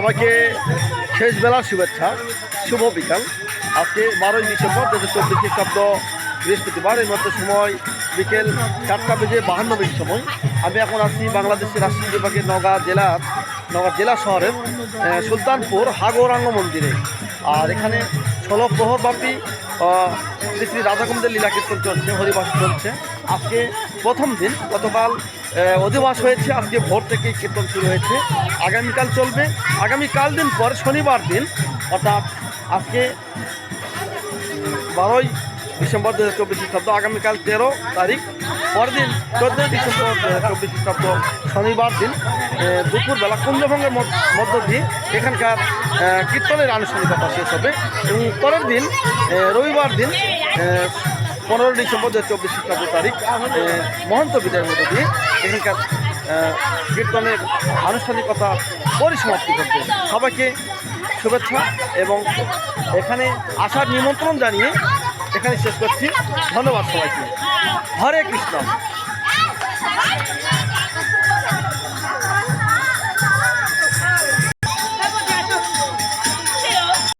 সবাইকে শেষ বেলার শুভেচ্ছা, শুভ বিকাল। আজকে বারোই ডিসেম্বর দু হাজার চব্বিশ খ্রিস্টাব্দ বৃহস্পতিবার, এই মধ্যে সময় বিকেল চারটা বেজে বাহান্ন মিনিট সময়। আমি এখন আছি বাংলাদেশের রাজশাহী বিভাগের নওগাঁ জেলার নওগাঁ জেলা শহরের সুলতানপুর হাগৌরাঙ্গ মন্দিরে। আর এখানে ষোলো প্রহরব্যাপী শ্রী শ্রী রাধাকুণ্ডের লীলা কীর্তন চলছে, হরিবাস চলছে। আজকে প্রথম দিন, গতকাল অধিবাস হয়েছে, আজকে ভোর থেকে কীর্তন শুরু হয়েছে। আগামীকাল চলবে। আগামীকাল দিন পর শনিবার দিন, অর্থাৎ আজকে বারোই ডিসেম্বর দু হাজার চব্বিশ খ্রিস্টাব্দ, আগামীকাল তেরো তারিখ পরের দিন চোদ্দোই ডিসেম্বর দু হাজার চব্বিশ খ্রিস্টাব্দ, শনিবার দিন দুপুরবেলা কুঞ্জভঙ্গের মধ্য দিয়ে এখানকার কীর্তনের আনুষ্ঠানিকতা শেষ হবে এবং পরের দিন রবিবার দিন পনেরো ডিসেম্বর দু হাজার চব্বিশ খ্রিস্টাব্দ তারিখ মহন্ত বিদায়ের মধ্য দিয়ে এখানকার কীর্তনের আনুষ্ঠানিকতা পরিসমাপ্তি করবে সবাইকে শুভেচ্ছা এবং এখানে আসার নিমন্ত্রণ জানিয়ে এখানে শেষ করছি। ধন্যবাদ সবাইকে। হরে কৃষ্ণ।